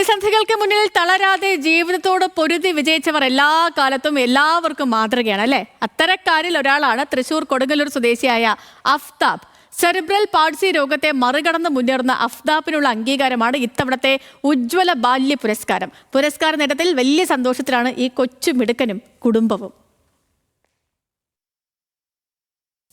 പ്രതിസന്ധികൾക്ക് മുന്നിൽ തളരാതെ ജീവിതത്തോട് പൊരുതി വിജയിച്ചവർ എല്ലാ കാലത്തും എല്ലാവർക്കും മാതൃകയാണ് അല്ലെ? അത്തരക്കാരിൽ ഒരാളാണ് തൃശൂർ കൊടുങ്ങല്ലൂർ സ്വദേശിയായ അഫ്താബ്. സെറിബ്രൽ പാൾസി രോഗത്തെ മറികടന്ന് മുന്നേറുന്ന അഫ്താബിനുള്ള അംഗീകാരമാണ് ഇത്തവണത്തെ ഉജ്ജ്വല ബാല്യ പുരസ്കാരം. പുരസ്കാര നേട്ടത്തിൽ വലിയ സന്തോഷത്തിലാണ് ഈ കൊച്ചു മിടുക്കനും കുടുംബവും.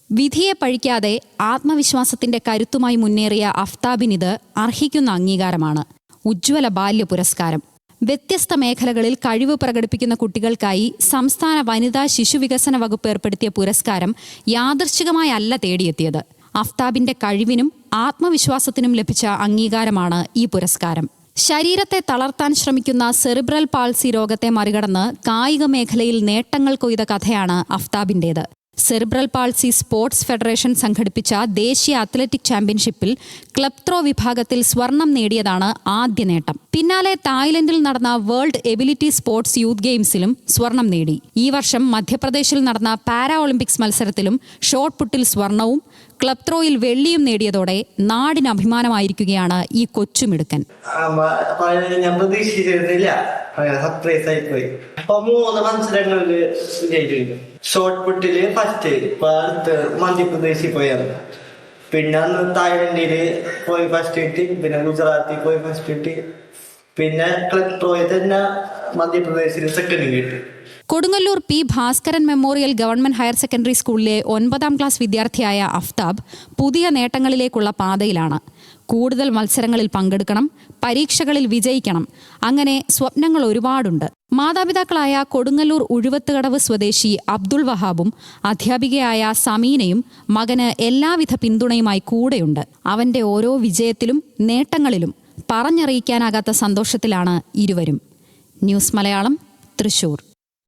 വിധിയെ പഴിക്കാതെ ആത്മവിശ്വാസത്തിന്റെ കരുത്തുമായി മുന്നേറിയ അഫ്താബിനിത് അർഹിക്കുന്ന അംഗീകാരമാണ്. ഉജ്ജ്വല ബാല്യ പുരസ്കാരം. വ്യത്യസ്ത മേഖലകളിൽ കഴിവ് പ്രകടിപ്പിക്കുന്ന കുട്ടികൾക്കായി സംസ്ഥാന വനിതാ ശിശുവികസന വകുപ്പ് ഏർപ്പെടുത്തിയ പുരസ്കാരം യാദർശികമായല്ല തേടിയെത്തിയത്. അഫ്താബിന്റെ കഴിവിനും ആത്മവിശ്വാസത്തിനും ലഭിച്ച അംഗീകാരമാണ് ഈ പുരസ്കാരം. ശരീരത്തെ തളർത്താൻ ശ്രമിക്കുന്ന സെറിബ്രൽ പാൾസി രോഗത്തെ മറികടന്ന് കായിക മേഖലയിൽ നേട്ടങ്ങൾ കൊയ്ത കഥയാണ് അഫ്താബിന്റേത്. സെറിബ്രൽ പാൾസി സ്പോർട്സ് ഫെഡറേഷൻ സംഘടിപ്പിച്ച ദേശീയ അത്ലറ്റിക് ചാമ്പ്യൻഷിപ്പിൽ ക്ലബ് ത്രോ വിഭാഗത്തിൽ സ്വർണം നേടിയതാണ് ആദ്യ നേട്ടം. പിന്നാലെ തായ്ലൻഡിൽ നടന്ന വേൾഡ് എബിലിറ്റി സ്പോർട്സ് യൂത്ത് ഗെയിംസിലും സ്വർണം നേടി. ഈ വർഷം മധ്യപ്രദേശിൽ നടന്ന പാരാ ഒളിമ്പിക്സ് മത്സരത്തിലും ഷോട്ട് പുട്ടിൽ സ്വർണവും ക്ലബ് ത്രോയിൽ വെള്ളിയും നേടിയതോടെ നാടിന് അഭിമാനമായിരിക്കുകയാണ് ഈ കൊച്ചുമിടുക്കൻ. ഞാൻ പ്രതീക്ഷിച്ചിരുന്നില്ല. ഷോർട്ട് പുട്ടിൽ ഫസ്റ്റ് മധ്യപ്രദേശിൽ പോയാണ് പിന്നെ അന്ന് തായ്ലൻഡിൽ പോയി ഫസ്റ്റ് കിട്ടി പിന്നെ ഗുജറാത്തിൽ പോയി ഫസ്റ്റ് കിട്ടി പിന്നെ പോയി തന്നെ മധ്യപ്രദേശിൽ സെക്കൻഡ് കിട്ടി Kodungallur P Bhaskaran memorial government higher secondary സ്കൂളിലെ ഒൻപതാം ക്ലാസ് വിദ്യാർത്ഥിയായ അഫ്താബ് പുതിയ നേട്ടങ്ങളിലേക്കുള്ള പാതയിലാണ്. കൂടുതൽ മത്സരങ്ങളിൽ പങ്കെടുക്കണം പരീക്ഷകളിൽ വിജയിക്കണം അങ്ങനെ സ്വപ്നങ്ങൾ ഒരുപാടുണ്ട്. മാതാപിതാക്കളായ കൊടുങ്ങല്ലൂർ ഉഴുവത്തുകടവ് സ്വദേശി അബ്ദുൾ വഹാബും അധ്യാപികയായ സമീനയും മകന് എല്ലാവിധ പിന്തുണയുമായി കൂടെയുണ്ട്. അവന്റെ ഓരോ വിജയത്തിലും നേട്ടങ്ങളിലും പറഞ്ഞറിയിക്കാനാകാത്ത സന്തോഷത്തിലാണ് ഇരുവരും. ന്യൂസ് മലയാളം തൃശൂർ.